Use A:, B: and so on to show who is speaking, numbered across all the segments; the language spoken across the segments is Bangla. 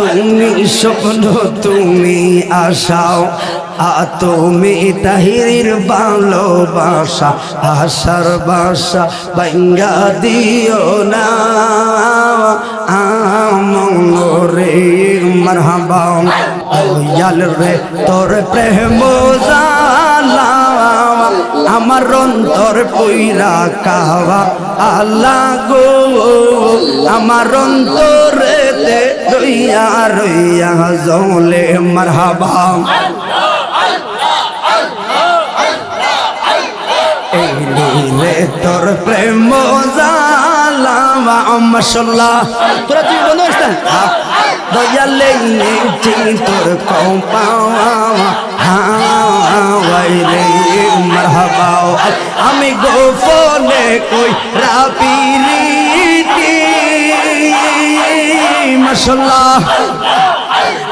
A: তুমি স্বপ্ন তুমি আশাও আ তুমি তাহির ভালোবাসা, আশার বাসা বাঙ্গা দিও না। আমরে মারহাবা। দয়াল রে, তোর প্রেম জালা আমার অন্তর পইরা কাওয়া আল্লাহ গো, আমার অন্তরেতে রইয়া রইয়া জলে মারহাবা। এই নীলে তোর প্রেম জালা আমি গোপনে কই রাপিরিতি মাশাল্লাহ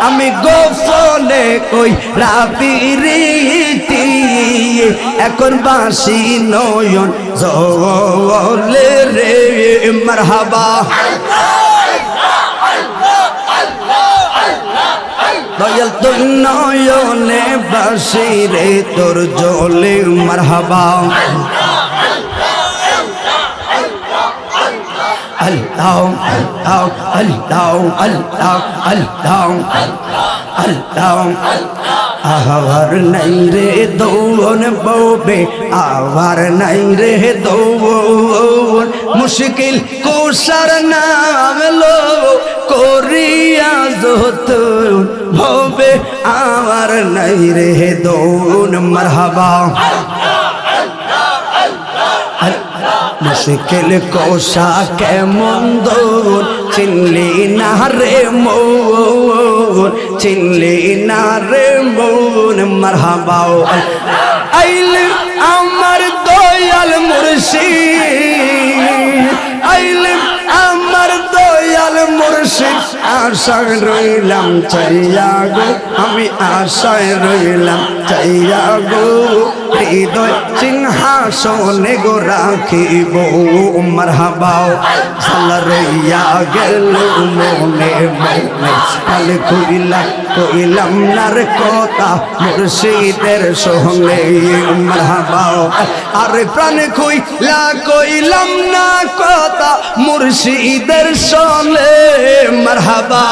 A: আমি গোপনে কই রাপিরিতি এখন বাসি নয়ন জলে রে মারহাবা। দয়াল তোর নয়নে বাসি রে, তোর জলে মারহাবা। আল্লাহ আল্লাহ আল্লাহ আল্লাহ আল্লাহ আল্লাহ আহার নাই রে দৌন বৌবে আবার নাই রে দৌন মুশকিল কুসার নাম লো করিয়া যত ভবে আমার নাই রে দৌন, মারহাবা। মুশকিল কোষা কেমন দৌন, চিনলি না রে মৌন, চিনলি না রে মৌন মারহাবাও আইলে আমার মুর্শিদ আশায় রইলাম চাইয়া গো আমি আশায় রইলাম চাইয়া গো। হৃদয় সিংহাসনে গো রাখিব মারহাবাও। সালা রইয়া গেল মনে মনে, কাল কইলাম কইলাম, নার কথা মুর্শিদের সঙ্গে মারহাবাও। আরে প্রাণ কইলা কইলাম, না কথা মুর্শিদের সঙ্গে, মারহাবা।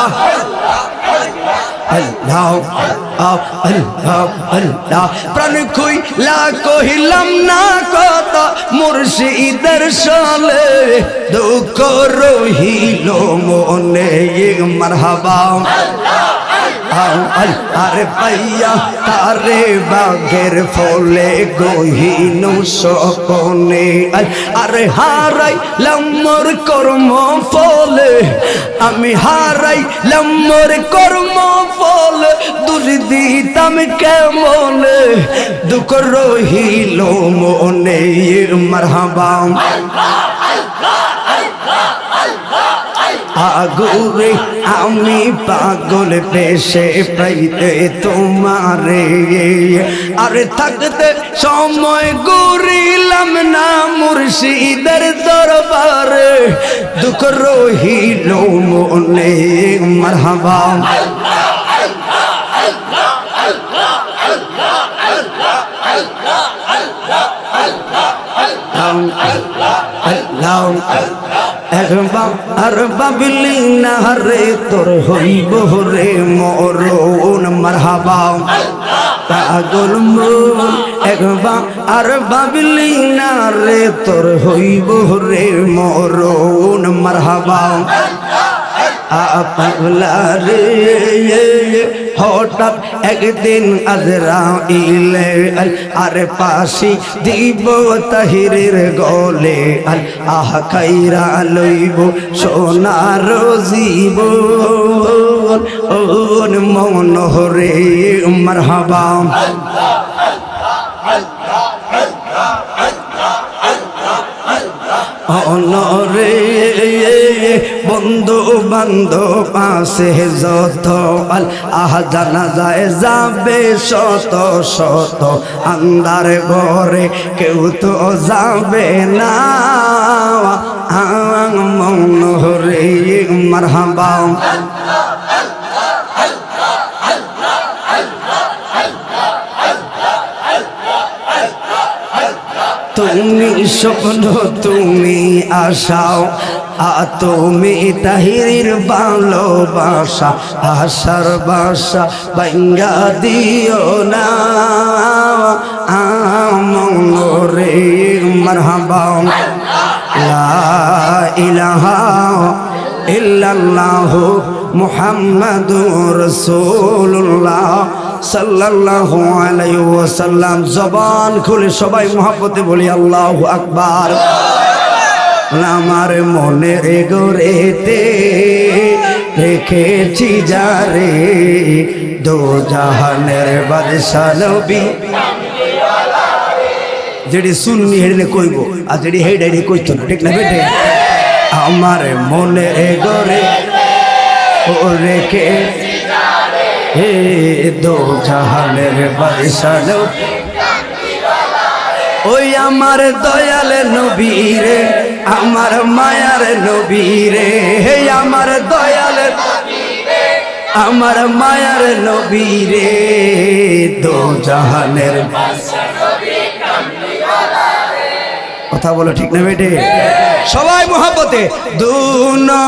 A: তারে বাঘের ফলে গহিন সকনে আরে হারাই লম্বর কর্ম ফলে আমি হারাই লম্বর কর্ম ফলে দূর দিতাম কেমন? দুঃখ রহিল মনে মারহাবা। আগুরে আমি পাগল পেশে পাইতে তোমারে। আরে থাকতে সময় গুরিলাম না মুর্শিদের দরবারে। দুঃখ রহিল মনে মারহাবা। একবার আর বাবলি না রে তোর হইব রে মরণ মারহাবা। পাগল মন একবার আর বাবলি না রে তোর হইব রে মরণ মারহাবা। পাগলা রে হঠাৎ একদিন আজরা ইলে আর পাশি দিব তাহিরের গলে আল, আহ খাইরা লইব সোনার জীব ওন মন হরে, মারহাবা। অনরে বন্ধু বান্ধব পাশে যত আল আহ জানা যায় যাবে শত শত আন্দার ঘরে, কেউ তো যাবে না। মন হরে, মারহাবা। তুমি স্বপ্ন তুমি আশাও, আ তুমি তাহিরির ভালোবাসা, আশার বাসা বাঙ্গা দিও না। আমরে মারহাবা। লা ইলাহা ইল্লাল্লাহু মুহাম্মাদুর সাল্লাল্লাহু আলাইহি ওয়াসাল্লাম জবান খুলে সবাই মহব্বতে বলি, আল্লাহু আকবার। আমার মনের গোরেতে রেখেছি যারে দো জাহানের বাদশা নবী। যেটি শুননি হেডলে কইব, আর যেটি হেড হেডে কইতো না, ঠিক না বেটে আমার মনে গরে ও রেখে হে দো জাহানের বাদশাহ। ওই আমার দয়াল নবীরে আমার মায়ার নবীরে হে আমার দয়াল আমার মায়ার নবীরে দো জাহানের কথা বলো ঠিক না বেটে? সবাই মহাপতে দুনয়নে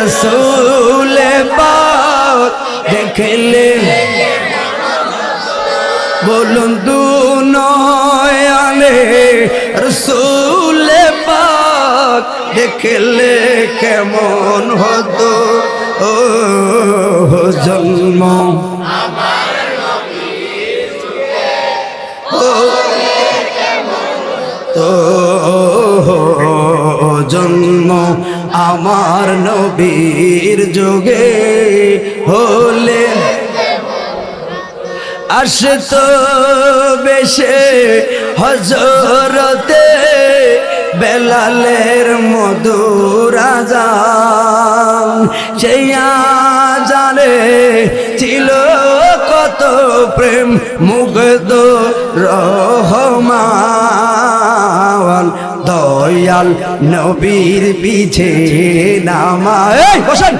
A: রসুলে পাক দেখলে। বলুন দুনয়নে রসুলে পাক দেখলে কেমন হতো? ও জন্ম। জন্ম আমার নবীর যোগে হলে। আসত বেশে হজরতে বেলালের মধুরাজান সেই জানে ছিল কত প্রেম মুগ্ধ রহমান। দয়াল নবীর পিছে নামা এই বসেন।